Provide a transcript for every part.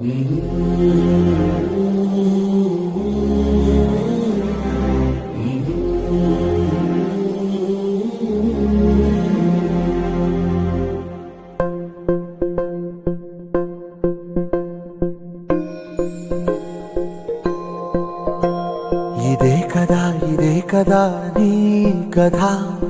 ఇదే కదా ఇదే కదా నీ కథ.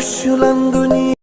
أشلند